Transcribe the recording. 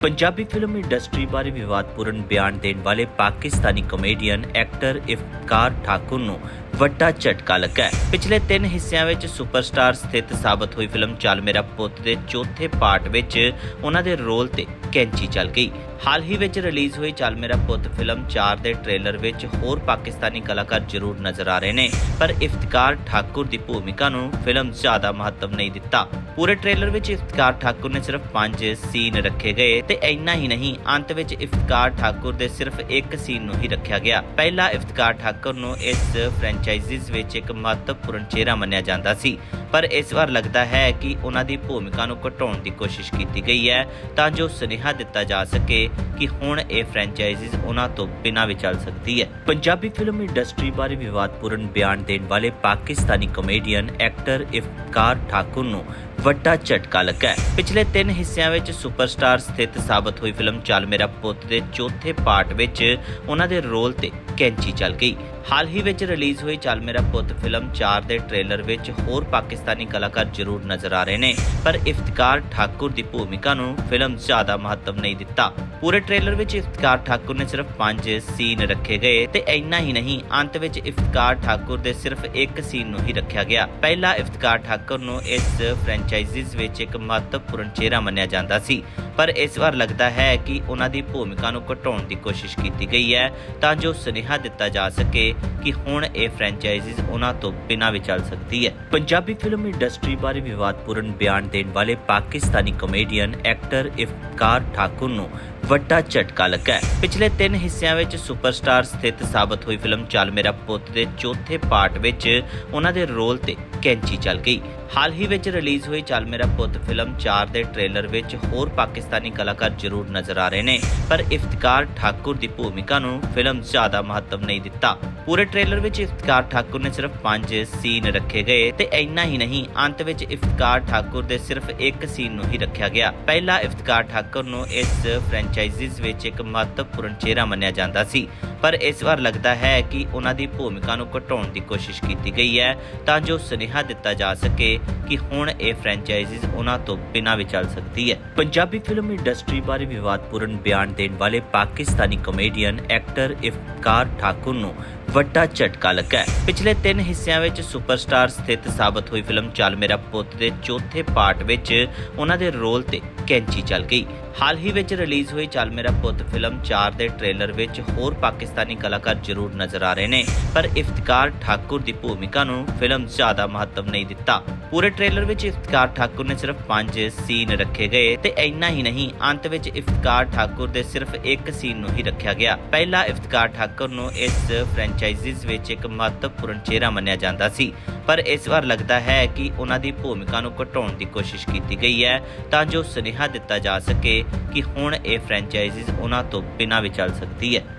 Punjabi film industry ਬਾਰੇ ਵਿਵਾਦਪੂਰਨ ਬਿਆਨ ਦੇਣ ਵਾਲੇ ਪਾਕਿਸਤਾਨੀ ਕਮੇਡੀਅਨ ਐਕਟਰ ਇਫਤਕਾਰ ਠਾਕੁਰ ਨੂੰ ਵੱਡਾ ਝਟਕਾ ਲੱਗਾ ਹੈ। ਪਿਛਲੇ ਤਿੰਨ ਹਿੱਸਿਆਂ ਵਿੱਚ ਸੁਪਰਸਟਾਰ ਸਥਿਤ ਸਾਬਤ ਹੋਈ ਫਿਲਮ ਚੱਲ ਮੇਰਾ ਪੁੱਤ ਦੇ ਚੌਥੇ ਪਾਰਟ ਵਿੱਚ ਉਹਨਾਂ ਦੇ ਰੋਲ ਤੇ ਕੈਂਚੀ ਚੱਲ ਗਈ। ਹਾਲ ਹੀ ਵਿੱਚ ਰਿਲੀਜ਼ ਹੋਈ ਚੱਲ ਮੇਰਾ ਪੁੱਤ ਫਿਲਮ 4 ਦੇ ਟ੍ਰੇਲਰ ਵਿੱਚ ਹੋਰ ਪਾਕਿਸਤਾਨੀ ਕਲਾਕਾਰ ਜ਼ਰੂਰ ਨਜ਼ਰ ਆ ਰਹੇ ਨੇ, ਪਰ ਇਫਤਕਾਰ ਠਾਕੁਰ ਦੀ ਭੂਮਿਕਾ ਨੂੰ ਫਿਲਮ ਜ਼ਿਆਦਾ ਮਹੱਤਵ ਨਹੀਂ ਦਿੱਤਾ। ਪੂਰੇ ਟ੍ਰੇਲਰ ਵਿੱਚ ਇਫਤਕਾਰ ਠਾਕੁਰ ਨੇ ਸਿਰਫ 5 ਸੀਨ ਰੱਖੇ ਗਏ ਤੇ ਇੰਨਾ ਹੀ ਨਹੀਂ, ਅੰਤ ਵਿੱਚ ਇਫਤਕਾਰ ਠਾਕੁਰ ਦੇ ਸਿਰਫ ਇੱਕ ਸੀਨ ਨੂੰ ਹੀ ਰੱਖਿਆ ਗਿਆ। ਪਹਿਲਾ ਇਫਤਕਾਰ ਠਾਕੁਰ ਨੂੰ ਇਸ ਫਰੈਂਚਾਈਜ਼ਿਸ ਵਿੱਚ ਇੱਕ ਮਹੱਤਵਪੂਰਨ ਚਿਹਰਾ ਮੰਨਿਆ ਜਾਂਦਾ ਸੀ। ਪਰ ਇਸ ਵਾਰ ਲੱਗਦਾ ਹੈ ਕਿ ਉਹਨਾਂ ਦੀ ਭੂਮਿਕਾ ਨੂੰ ਘਟਾਉਣ ਦੀ ਕੋਸ਼ਿਸ਼ ਕੀਤੀ ਗਈ ਹੈ ਤਾਂ ਜੋ ਸੁਨੇਹਾ ਦਿੱਤਾ ਜਾ ਸਕੇ ਕਿ ਹੁਣ ਇਹ ਫਰੈਂਚਾਈਜ਼ਿਸ ਉਹਨਾਂ ਤੋਂ ਬਿਨਾਂ ਵੀ ਚੱਲ ਸਕਦੀ ਹੈ। ਪੰਜਾਬੀ ਫਿਲਮ ਇੰਡਸਟਰੀ ਬਾਰੇ ਵਿਵਾਦਪੂਰਨ ਬਿਆਨ ਦੇਣ ਵਾਲੇ ਪਾਕਿਸਤਾਨੀ ਕਮੇਡੀਅਨ ਐਕਟਰ ਇਫਤਕਾਰ ਠਾਕੁਰ ਨੂੰ ਵੱਡਾ ਝਟਕਾ ਲੱਗਾ ਪਿਛਲੇ ਤਿੰਨ ਹਿੱਸਿਆਂ ਵਿੱਚ ਸੁਪਰਸਟਾਰ ਸਥਿਤ ਸਾਬਤ ਹੋਈ ਫਿਲਮ ਚੱਲ ਮੇਰਾ ਪੁੱਤ ਦੇ ਚੌਥੇ ਪਾਰਟ ਵਿੱਚ ਉਹਨਾਂ ਦੇ ਰੋਲ ਤੇ ਕੈਂਚੀ ਚੱਲ ਗਈ। ਹਾਲ ਹੀ ਵਿੱਚ ਰਿਲੀਜ਼ ਹੋਈ ਚੱਲ ਮੇਰਾ ਪੁੱਤ ਫਿਲਮ 4 ਦੇ ਟ੍ਰੇਲਰ ਵਿੱਚ ਹੋਰ ਪਾਕਿਸਤਾਨੀ ਕਲਾਕਾਰ ਜ਼ਰੂਰ ਨਜ਼ਰ ਆ ਰਹੇ ਨੇ, ਪਰ ਇਫਤਕਾਰ ਠਾਕੁਰ ਦੀ ਭੂਮਿਕਾ ਨੂੰ ਫਿਲਮ ਜ਼ਿਆਦਾ ਮਹੱਤਵ ਨਹੀਂ ਦਿੱਤਾ। ਪੂਰੇ ਟ੍ਰੇਲਰ ਵਿੱਚ ਇਫਤਕਾਰ ਠਾਕੁਰ ਨੇ ਸਿਰਫ 5 ਸੀਨ ਰੱਖੇ ਗਏ ਤੇ ਇੰਨਾ ਹੀ ਨਹੀਂ, ਅੰਤ ਵਿੱਚ ਇਫਤਕਾਰ ਠਾਕੁਰ ਦੇ ਸਿਰਫ ਇੱਕ ਸੀਨ ਨੂੰ ਹੀ ਰੱਖਿਆ ਗਿਆ। ਪਹਿਲਾ ਇਫਤਕਾਰ ਠਾਕੁਰ ਨੂੰ ਇਸ ਫਰੈਂਚਾਈਜ਼ਿਸ ਵਿੱਚ ਇੱਕ ਮਹੱਤਵਪੂਰਨ ਚਿਹਰਾ ਮੰਨਿਆ ਜਾਂਦਾ ਸੀ, ਪਰ ਇਸ ਵਾਰ ਲੱਗਦਾ ਹੈ ਕਿ ਉਹਨਾਂ ਦੀ ਭੂਮਿਕਾ ਨੂੰ ਘਟਾਉਣ ਦੀ ਕੋਸ਼ਿਸ਼ ਕੀਤੀ ਗਈ ਹੈ ਤਾਂ ਜੋ ਸੁਨੇਹਾ ਦਿੱਤਾ ਜਾ ਸਕੇ ਕਿ ਹੁਣ ਇਹ ਫਰੈਂਚਾਈਜ਼ਿਸ ਉਹਨਾਂ ਤੋਂ ਬਿਨਾਂ ਵੀ ਚੱਲ ਸਕਦੀ ਹੈ। ਪੰਜਾਬੀ ਫਿਲਮ ਇੰਡਸਟਰੀ ਬਾਰੇ ਵਿਵਾਦਪੂਰਨ ਬਿਆਨ ਦੇਣ ਵਾਲੇ ਪਾਕਿਸਤਾਨੀ ਕਮੇਡੀਅਨ ਐਕਟਰ ਇਫਤਕਾਰ ਠਾਕੁਰ ਨੂੰ ਵੱਡਾ ਝਟਕਾ ਲੱਗਾ ਹੈ। ਪਿਛਲੇ 3 ਹਿੱਸਿਆਂ ਵਿੱਚ ਸੁਪਰਸਟਾਰ ਸਥਿਤ ਸਾਬਤ ਹੋਈ ਫਿਲਮ ਚੱਲ ਮੇਰਾ ਪੁੱਤ ਦੇ ਚੌਥੇ ਪਾਰਟ ਵਿੱਚ ਉਹਨਾਂ ਦੇ ਰੋਲ ਤੇ ਕੈਂਚੀ ਚੱਲ ਗਈ। ਹਾਲ ਹੀ ਵਿੱਚ ਰਿਲੀਜ਼ ਹੋਈ ਚੱਲ ਮੇਰਾ ਪੁੱਤ ਫਿਲਮ 4 ਦੇ ਟ੍ਰੇਲਰ ਵਿੱਚ ਹੋਰ ਪਾਕਿਸਤਾਨੀ ਕਲਾਕਾਰ ਜ਼ਰੂਰ ਨਜ਼ਰ ਆ ਰਹੇ ਨੇ, ਪਰ ਇਫਤਕਾਰ ਠਾਕੁਰ ਦੀ ਭੂਮਿਕਾ ਨੂੰ ਫਿਲਮ ਜ਼ਿਆਦਾ ਮਹੱਤਵ ਨਹੀਂ ਦਿੱਤਾ। ਪੂਰੇ ਟ੍ਰੇਲਰ ਵਿੱਚ ਇਫਤਕਾਰ ਠਾਕੁਰ ਨੇ ਸਿਰਫ 5 ਸੀਨ ਰੱਖੇ ਗਏ ਤੇ ਇੰਨਾ ਹੀ ਨਹੀਂ, ਅੰਤ ਵਿੱਚ ਇਫਤਕਾਰ ਠਾਕੁਰ ਦੇ ਸਿਰਫ ਇੱਕ ਸੀਨ ਨੂੰ ਹੀ ਰੱਖਿਆ ਗਿਆ। ਪਹਿਲਾ ਇਫਤਕਾਰ ਠਾਕੁਰ ਨੂੰ ਇਸ ਫਰੈਂਚਾਈਜ਼ਿਸ ਵਿੱਚ ਇੱਕ ਮਹੱਤਵਪੂਰਨ ਚਿਹਰਾ ਮੰਨਿਆ ਜਾਂਦਾ ਸੀ, ਪਰ ਇਸ ਵਾਰ ਲੱਗਦਾ ਹੈ ਕਿ ਉਹਨਾਂ ਦੀ ਭੂਮਿਕਾ ਨੂੰ ਘਟਾਉਣ ਦੀ ਕੋਸ਼ਿਸ਼ ਕੀਤੀ ਗਈ ਹੈ ਤਾਂ ਜੋ ਸੁਨੇਹਾ ਦਿੱਤਾ ਜਾ ਸਕੇ ਕਿ ਹੁਣ ਇਹ ਫਰੈਂਚਾਈਜ਼ਿਸ ਉਹਨਾਂ ਤੋਂ ਬਿਨਾਂ ਵੀ ਚੱਲ ਸਕਦੀ ਹੈ। ਪੰਜਾਬੀ ਫਿਲਮ ਇੰਡਸਟਰੀ ਬਾਰੇ ਵਿਵਾਦਪੂਰਨ ਬਿਆਨ ਦੇਣ ਵਾਲੇ ਪਾਕਿਸਤਾਨੀ ਕਮੇਡੀਅਨ ਐਕਟਰ ਇਫਤਕਾਰ ਠਾਕੁਰ ਨੂੰ ਵੱਡਾ ਝਟਕਾ ਲੱਗਾ ਪਿਛਲੇ ਤਿੰਨ ਹਿੱਸਿਆਂ ਵਿੱਚ ਸੁਪਰਸਟਾਰ ਸਥਿਤ ਸਾਬਤ ਹੋਈ ਫਿਲਮ ਚੱਲ ਮੇਰਾ ਪੁੱਤ ਦੇ ਚੌਥੇ ਪਾਰਟ ਵਿੱਚ ਉਹਨਾਂ ਦੇ ਰੋਲ ਤੇ ਕੈਂਚੀ ਚੱਲ ਗਈ। ਹਾਲ ਹੀ ਵਿੱਚ ਰਿਲੀਜ਼ ਹੋਈ ਚੱਲ ਮੇਰਾ ਪੁੱਤ ਫਿਲਮ 4 ਦੇ ਟ੍ਰੇਲਰ ਵਿੱਚ ਹੋਰ ਪਾਕਿਸਤਾਨੀ ਕਲਾਕਾਰ ਜ਼ਰੂਰ ਨਜ਼ਰ ਆ ਰਹੇ ਨੇ, ਪਰ ਇਫਤਕਾਰ ਠਾਕੁਰ ਦੀ ਭੂਮਿਕਾ ਨੂੰ ਫਿਲਮ ਜ਼ਿਆਦਾ ਮਹੱਤਵ ਨਹੀਂ ਦਿੱਤਾ। ਪੂਰੇ ਟ੍ਰੇਲਰ ਵਿੱਚ ਇਫਤਕਾਰ ਠਾਕੁਰ ਨੇ ਸਿਰਫ 5 ਸੀਨ ਰੱਖੇ ਗਏ ਤੇ ਇੰਨਾ ਹੀ ਨਹੀਂ, ਅੰਤ ਵਿੱਚ ਇਫਤਕਾਰ ਠਾਕੁਰ ਦੇ ਸਿਰਫ ਇੱਕ ਸੀਨ ਨੂੰ ਹੀ ਰੱਖਿਆ ਗਿਆ। ਪਹਿਲਾ ਇਫਤਕਾਰ ਠਾਕੁਰ ਨੂੰ ਇਸ ਫਰੈਂਚਾਈਜ਼ਿਸ ਵਿੱਚ ਇੱਕ ਮਹੱਤਵਪੂਰਨ ਚਿਹਰਾ ਮੰਨਿਆ ਜਾਂਦਾ ਸੀ, ਪਰ ਇਸ ਵਾਰ ਲੱਗਦਾ ਹੈ ਕਿ ਉਹਨਾਂ ਦੀ ਭੂਮਿਕਾ ਨੂੰ ਘਟਾਉਣ ਦੀ ਕੋਸ਼ਿਸ਼ ਕੀਤੀ ਗਈ ਹੈ ਤਾਂ ਜੋ ਸੁਨੇਹਾ ਦਿੱਤਾ ਜਾ ਸਕੇ ਕਿ ਹੁਣ ਇਹ ਫਰੈਂਚਾਈਜ਼ਿਸ ਉਹਨਾਂ ਤੋਂ ਬਿਨਾਂ ਵੀ ਚੱਲ ਸਕਦੀ ਹੈ।